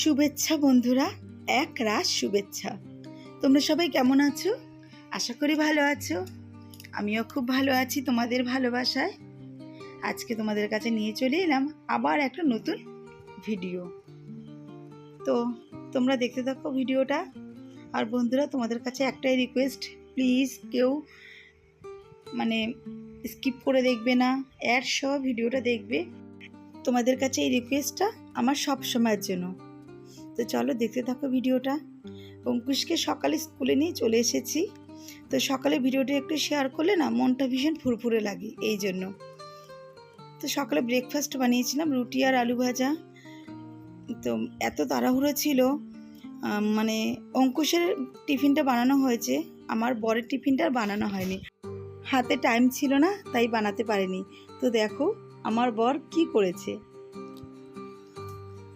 শুভেচ্ছা বন্ধুরা, এক রাস শুভেচ্ছা। তোমরা সবাই কেমন আছো? আশা করি ভালো আছো। আমিও খুব ভালো আছি তোমাদের ভালোবাসায়। আজকে তোমাদের কাছে নিয়ে চলে এলাম আবার একটা নতুন ভিডিও। তো তোমরা দেখতে থাকো ভিডিওটা। আর বন্ধুরা, তোমাদের কাছে একটাই রিকোয়েস্ট প্লিজ কেউ মানে স্কিপ করে দেখবে না অ্যাড সহ ভিডিওটা দেখবে। তোমাদের কাছে এই রিকোয়েস্টটা আমার সব সময়ের জন্য। তো চলো দেখতে থাকো ভিডিওটা। অঙ্কুশকে সকালে স্কুলে নিয়ে চলে এসেছি। তো সকালে ভিডিওটা একটু শেয়ার করলে না মনটা ভীষণ ফুরফুরে লাগে এই জন্য। তো সকালে ব্রেকফাস্ট বানিয়েছিলাম, রুটি আর আলু ভাজা। তো এত তাড়াহুড়ো ছিল মানে অঙ্কুশের টিফিনটা বানানো হয়েছে, আমার বরের টিফিনটা বানানো হয়নি। হাতে টাইম ছিল না, তাই বানাতে পারিনি। তো দেখো, আমার বর কি করেছে।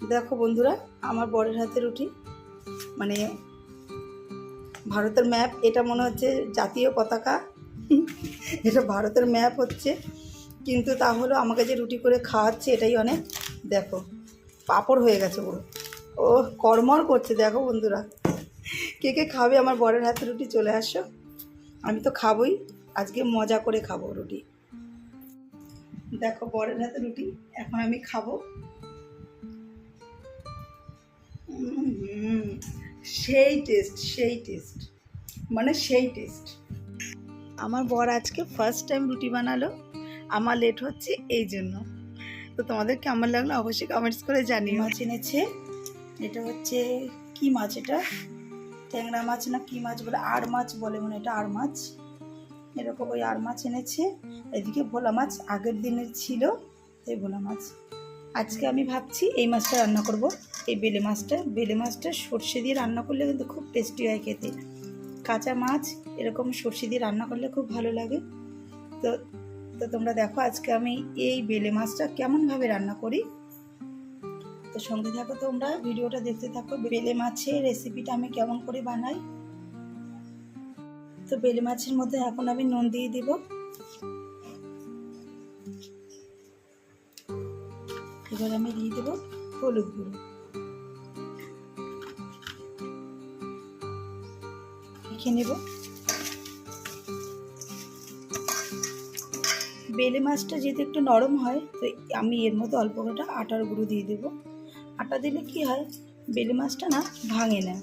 দেখো বন্ধুরা, আমার বরের হাতে রুটি। মানে ভারতের ম্যাপ, এটা মনে হচ্ছে জাতীয় পতাকা। এটা ভারতের ম্যাপ হচ্ছে। কিন্তু তাহলে আমাকে যে রুটি করে খাওয়াচ্ছে, এটাই অনেক, দেখো, পাপড় হয়ে গেছে পুরো। ও কর্মর করছে, দেখো বন্ধুরা। কে কে খাবে আমার বরের হাতে রুটি, চলে আসো। আমি তো খাবোই, আজকে মজা করে খাব রুটি। দেখো, বরের হাতে রুটি, এখন আমি খাব। সেই টেস্ট সেই টেস্ট মানে সেই টেস্ট আমার বর আজকে ফার্স্ট টাইম রুটি বানালো, আমার লেট হচ্ছে এই জন্য। তো তোমাদের কেমন লাগল অবশ্যই কমেন্টস করে জানিও। মাছ এনেছে, এটা হচ্ছে কি মাছ এটা? ট্যাংরা মাছ না কি মাছ বলে? আর মাছ বলে মনে এটা আর মাছ। এরকম ওই আর মাছ এনেছে। এদিকে ভোলা মাছ আগের দিনের ছিল, এই ভোলা মাছ। আজকে আমি ভাবছি এই মাছটা রান্না করব। এই বেলে মাছটা বেলে মাছটা সর্ষে দিয়ে রান্না করলে কিন্তু খুব টেস্টি হয় খেতে। কাঁচা মাছ, এরকম সর্ষে দিয়ে রান্না করলে খুব ভালো লাগে। তো তো তোমরা দেখো আজকে আমি এই বেলে মাছটা কেমনভাবে রান্না করি। তো সঙ্গে থাকো তোমরা, ভিডিওটা দেখতে থাকো, বেলে মাছের রেসিপিটা আমি কেমন করে বানাই। তো বেলে মাছের মধ্যে এখন আমি নুন দিয়ে দিব। এবার আমি দিয়ে দেবো হলুদ গুঁড়ো। মেখে নেব। বেলে মাছটা যেহেতু একটু নরম হয়, তো আমি এর মধ্যে অল্প কটা আটার গুঁড়ো দিয়ে দেবো। আটা দিলে কি হয়, বেলে মাছটা না ভাঙে না।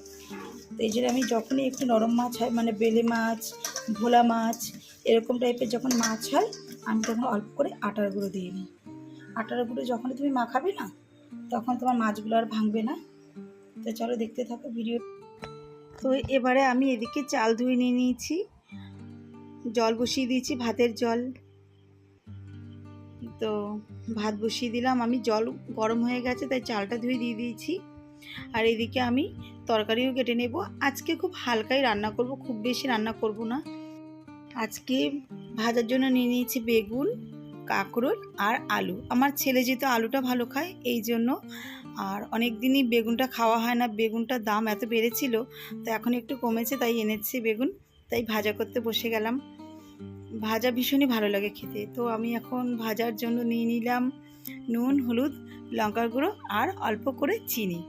তো এই জন্য আমি যখনই একটু নরম মাছ হয় মানে বেলে মাছ, ভোলা মাছ, এরকম টাইপের যখন মাছ হয়, আমি তখন অল্প করে আটার গুঁড়ো দিয়ে নিই আটার গুঁড়ো যখন তুমি মাখাবে না, তখন তোমার মাছগুলো আর ভাঙবে না। তো চলো দেখতে থাকো ভিডিও তো এবারে আমি এদিকে চাল ধুয়ে নিয়ে নিয়েছি। জল বসিয়ে দিয়েছি, ভাতের জল। তো ভাত বসিয়ে দিলাম। আমি জল গরম হয়ে গেছে, তাই চালটা ধুয়ে দিয়ে দিয়েছি। আর এদিকে আমি তরকারিও কেটে নেব। আজকে খুব হালকাই রান্না করব, খুব বেশি রান্না করব না। আজকে ভাজার জন্য নিয়ে নিয়েছি বেগুন, কাঁকরোল আর আলু। আমার ছেলে যেহেতু আলুটা ভালো খায়, এই জন্য আর অনেক দিনই বেগুনটা খাওয়া হয় না, বেগুনটার দাম এত বেড়েছিল, তো এখন একটু কমেছে, তাই এনেছি বেগুন, তাই ভাজা করতে বসে গেলাম। ভাজা ভীষণই ভালো লাগে খেতে, তো আমি এখন ভাজার জন্য নিয়ে নিলাম নুন, হলুদ, লঙ্কার গুঁড়ো আর অল্প করে চিনি,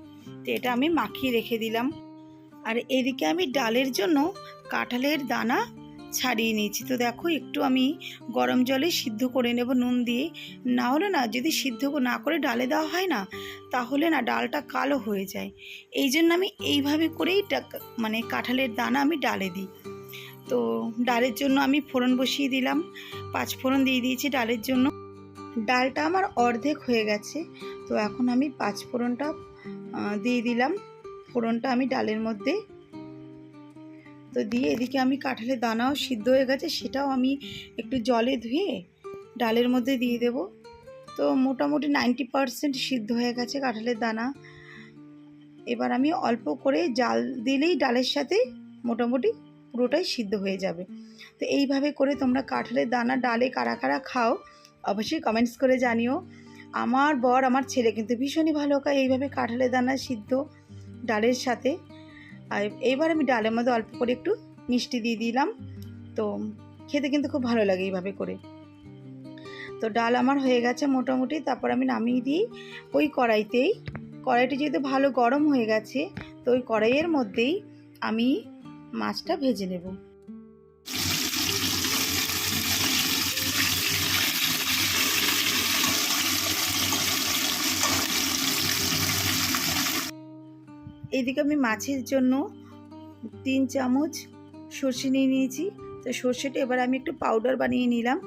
তো এটা আমি মাখিয়ে রেখে দিলাম। আর এদিকে আমি ডালের জন্য কাঁঠালের দানা ছাড়িয়ে নিয়েছি। তো দেখো, একটু আমি গরম জলে সিদ্ধ করে নেব নুন দিয়ে। না হলে না, যদি সিদ্ধ না করে ডালে দেওয়া হয় না, তাহলে না ডালটা কালো হয়ে যায়। এই জন্য আমি এইভাবে করেই মানে কাঁঠালের দানা আমি ডালে দিই। তো ডালের জন্য আমি ফোড়ন বসিয়ে দিলাম, পাঁচ ফোড়ন দিয়ে দিয়েছি ডালের জন্য। ডালটা আমার অর্ধেক হয়ে গেছে, তো এখন আমি পাঁচ ফোড়নটা দিয়ে দিলাম। ফোড়নটা আমি ডালের মধ্যে তো দিয়ে এদিকে আমি কাঁঠালের দানাও সিদ্ধ হয়ে গেছে, সেটাও আমি একটু জলে ধুয়ে ডালের মধ্যে দিয়ে দেব। তো মোটামুটি নাইনটি পারসেন্ট সিদ্ধ হয়ে গেছে কাঁঠালের দানা। এবার আমি অল্প করে জাল দিলেই ডালের সাথে মোটামুটি পুরোটাই সিদ্ধ হয়ে যাবে। তো এইভাবে করে তোমরা কাঁঠালের দানা ডালে কারা কারা খাও, অবশ্যই কমেন্টস করে জানিও। আমার বর, আমার ছেলে কিন্তু ভীষণই ভালো খায়, এইভাবে কাঁঠালের দানা সিদ্ধ ডালের সাথে। আর এইবার আমি ডালের মধ্যে অল্প করে একটু মিষ্টি দিয়ে দিলাম। তো খেতে কিন্তু খুব ভালো লাগে এইভাবে করে। তো ডাল আমার হয়ে গেছে মোটামুটি। তারপর আমি নামিয়ে দিই ওই কড়াইতেই। কড়াইটি যেহেতু ভালো গরম হয়ে গেছে, তো ওই কড়াইয়ের মধ্যেই আমি মাছটা ভেজে নেব। এইদিকে আমি মাছের জন্য তিন চামচ সর্ষে নিয়ে নিয়েছি। তো সর্ষেটা এবার আমি একটু পাউডার বানিয়ে নিলাম।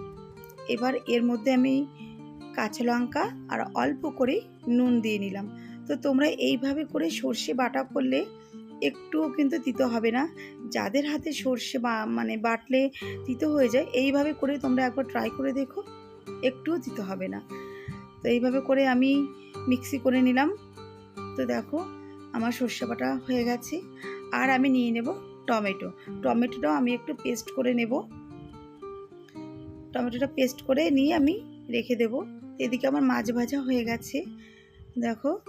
এবার এর মধ্যে আমি কাঁচা লঙ্কা আর অল্প করে নুন দিয়ে নিলাম। তো তোমরা এইভাবে করে সর্ষে বাটা করলে একটুও কিন্তু তিতো হবে না। যাদের হাতে সর্ষে বা মানে বাটলে তিতো হয়ে যায়, এইভাবে করে তোমরা একবার ট্রাই করে দেখো, একটুও তিতো হবে না। তো এইভাবে করে আমি মিক্সি করে নিলাম। তো দেখো আমার সর্ষে বাটা হয়ে গেছে। আর আমি নিয়ে নেব টমেটো। টমেটোটাও আমি একটু পেস্ট করে নেব। টমেটোটা পেস্ট করে নিয়ে আমি রেখে দেব। এদিকে আমার মাছ ভাজা হয়ে গেছে। দেখো,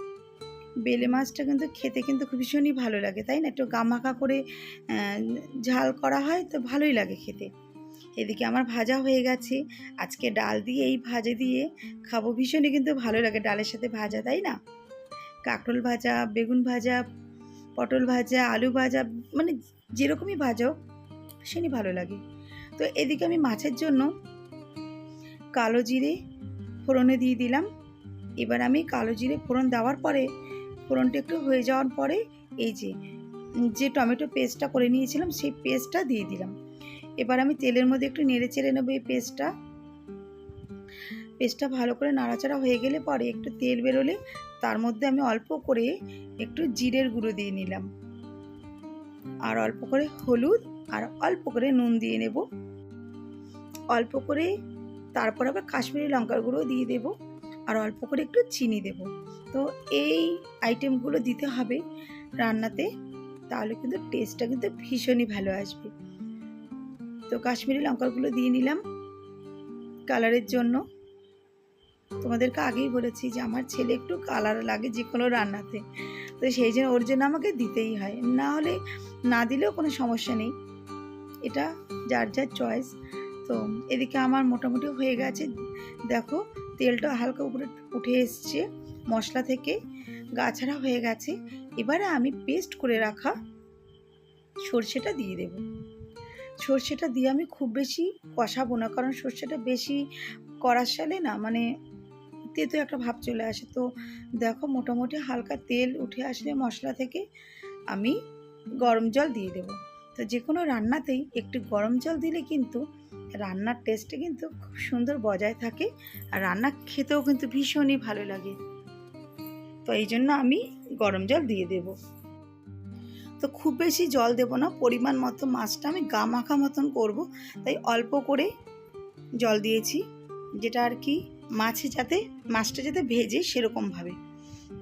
বেলে মাছটা কিন্তু খেতে কিন্তু ভীষণই ভালো লাগে, তাই না? একটু গামাকা করে ঝাল করা হয় তো ভালোই লাগে খেতে। এদিকে আমার ভাজা হয়ে গেছে। আজকে ডাল দিয়ে, এই ভাজা দিয়ে খাব। ভীষণই কিন্তু ভালো লাগে ডালের সাথে ভাজা, তাই না? কাঁকরোল ভাজা, বেগুন ভাজা, পটল ভাজা, আলু ভাজা মানে যেরকমই ভাজাও ভীষণই ভালো লাগে। তো এদিকে আমি মাছের জন্য কালো জিরে ফোড়নে দিয়ে দিলাম। এবার আমি কালো জিরে ফোড়ন দেওয়ার পরে, ফোড়নটা একটু হয়ে যাওয়ার পরে এই যে যে টমেটো পেস্টটা করে নিয়েছিলাম, সেই পেস্টটা দিয়ে দিলাম। এবার আমি তেলের মধ্যে একটু নেড়ে চেড়ে নেব এই পেস্টটা। পেস্টটা ভালো করে নাড়াচাড়া হয়ে গেলে পরে একটু তেল বেরোলে তার মধ্যে আমি অল্প করে একটু জিরের গুঁড়ো দিয়ে নিলাম। আর অল্প করে হলুদ আর অল্প করে নুন দিয়ে নেব। অল্প করে তারপর আবার কাশ্মীরি লঙ্কার গুঁড়ো দিয়ে দেব আর অল্প করে একটু চিনি দেব। তো এই আইটেমগুলো দিতে হবে রান্নাতে তাহলে কিন্তু টেস্টটা কিন্তু ভীষণই ভালো আসবে। তো কাশ্মীরি লঙ্কাগুলো দিয়ে নিলাম। কালারের জন্য তোমাদেরকে আগেই বলেছি যে আমার ছেলে একটু কালার লাগে যে কোনো রান্নাতে। তো সেই জন্য ওর জন্য আমাকে দিতেই হয়। না হলে না দিলেও কোনো সমস্যা নেই। এটা যার যার চয়েস তো এদিকে আমার মোটামুটি হয়ে গেছে। দেখো, তেলটা হালকা উপরে উঠে এসছে, মশলা থেকে গাছাড়া হয়ে গেছে। এবারে আমি পেস্ট করে রাখা সর্ষেটা দিয়ে দেব। সর্ষেটা দিয়ে আমি খুব বেশি কষাবো না, কারণ সর্ষেটা বেশি করার সালে না মানে তেতো একটা ভাব চলে আসে। তো দেখো মোটামুটি হালকা তেল উঠে আসলে মশলা থেকে আমি গরম জল দিয়ে দেব। তো যে কোনো রান্নাতেই একটু গরম জল দিলে কিন্তু রান্নার টেস্টে কিন্তু খুব সুন্দর বজায় থাকে আর রান্না খেতেও কিন্তু ভীষণই ভালো লাগে। তো এই জন্য আমি গরম জল দিয়ে দেব। তো খুব বেশি জল দেব না, পরিমাণ মতো মাছটা আমি গা মাখা মতন করব। তাই অল্প করে জল দিয়েছি, যেটা আর কি মাছে যাতে, মাছটা যাতে ভেজে সেরকমভাবে।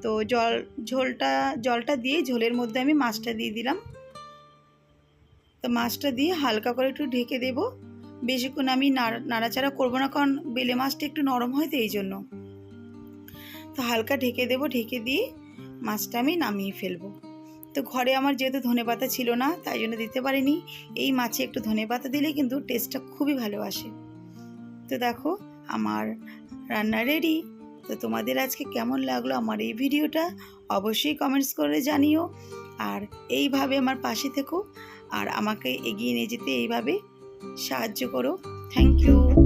তো জল, ঝোলটা, জলটা দিয়ে ঝোলের মধ্যে আমি মাছটা দিয়ে দিলাম। তো মাছটা দিয়ে হালকা করে একটু ঢেকে দেব। বেশিক্ষণ আমি নাড়া- নাড়াচাড়া করব না, কারণ বেলে মাছটা একটু নরম হয় তো এই জন্য। তো হালকা ঢেকে দেব, ঢেকে দিয়ে মাছটা আমি নামিয়ে ফেলব। তো ঘরে আমার যেহেতু ধনেপাতা ছিল না, তাই জন্য দিতে পারিনি। এই মাছে একটু ধনেপাতা দিলে কিন্তু টেস্টটা খুবই ভালো আসে। তো দেখো, আমার রান্না রেডি তো তোমাদের আজকে কেমন লাগল আমার এই ভিডিওটা? অবশ্যই কমেন্টস করে জানিও। আর এইভাবে আমার পাশে থেকো। আর আমাকে এগিয়ে নিয়ে যেতে এইভাবে সাহায্য করো। Thank you